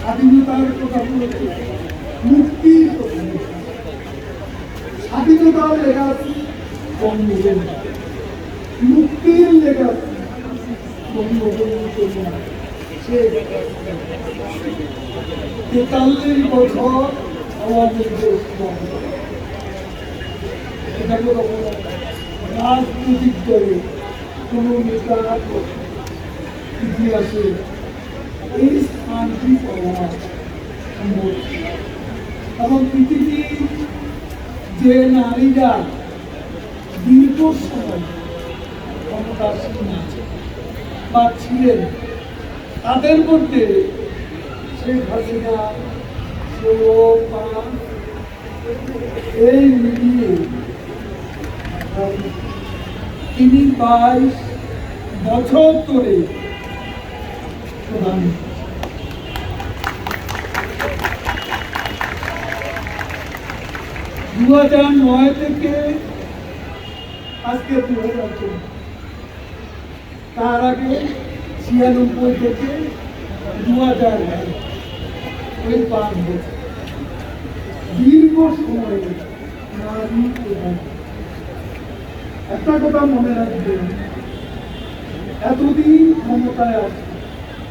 স্বাধীনতার কথা বলেছে মুক্তির কথা। স্বাধীনতার লেগাসি বঙ্গবন্ধু মুক্তির লেগাসি বঙ্গবন্ধু সে তেতাল্লিশ বছর লীগের সময়। এটাকে কখনো রাজনৈতিক দলে কোনো নেতা ইতিহাসে এই স্থানটি ছিল এবং পৃথিবীর যে নারীরা দীর্ঘ সময় ক্ষমতাসীন বা ছিলেন তাদের মধ্যে শেখ হাসিনা এই মিলিয়ে তিনি বাইশ বছর ধরে দু হাজার নয় থেকে আজকে দু হাজার চোদ্দ তার আগে ছিয়ানব্বই থেকে দু হাজার এক ওই পাঁচ বছর। দীর্ঘ সময় নারী একটা কথা মনে রাখবেন, এতদিন ক্ষমতায় আছে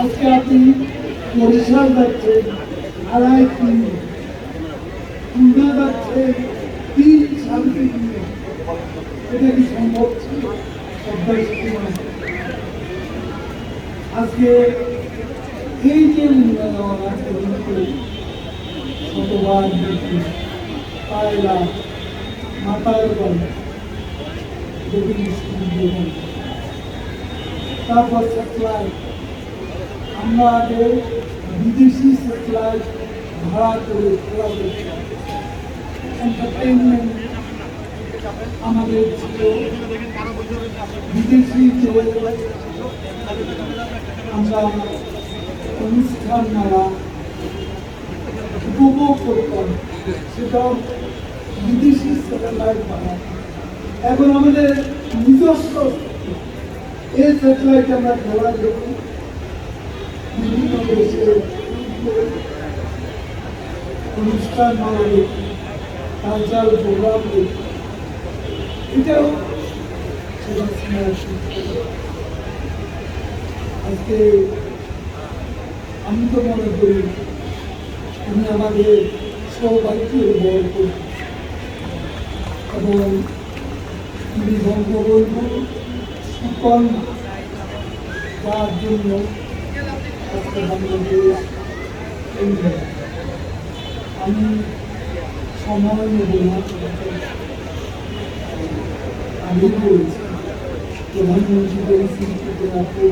আজকে আপনি বরিশাল যাচ্ছেন আড়াই তিন খুলনা যাচ্ছেন তিন দিন। এটা কি সম্ভব ছিল? আজকে এই যে উন্নয়ন আজকে শতবার পায়লা মাতার গল্প দেবী সুন্দর তারপর স্যাটেলাইট আমরা আগে বিদেশি স্যাটেলাইট ভাড়া করে খোলা করতাম এন্টারটেইনমেন্ট আমাদের ছিল বিদেশি আমরা অনুষ্ঠান মেলা উপভোগ করতাম। সেটাও বিদেশি স্যাটেলাইট ভাড়া এখন আমাদের নিজস্ব এই স্যাটেলাইট আমরা ঘোরা দেখি? বিভিন্ন দেশে অনুষ্ঠান মেলা দেখি প্রোগ্রাম এটাও আজকে আমি তো মনে করি, আমি আমাদের সৌভাগ্যের বড় করি। এবং তিনি বঙ্গবন্ধু সুকন্যা যার জন্য। আমি সময় নেব না আমি বলছি প্রধানমন্ত্রী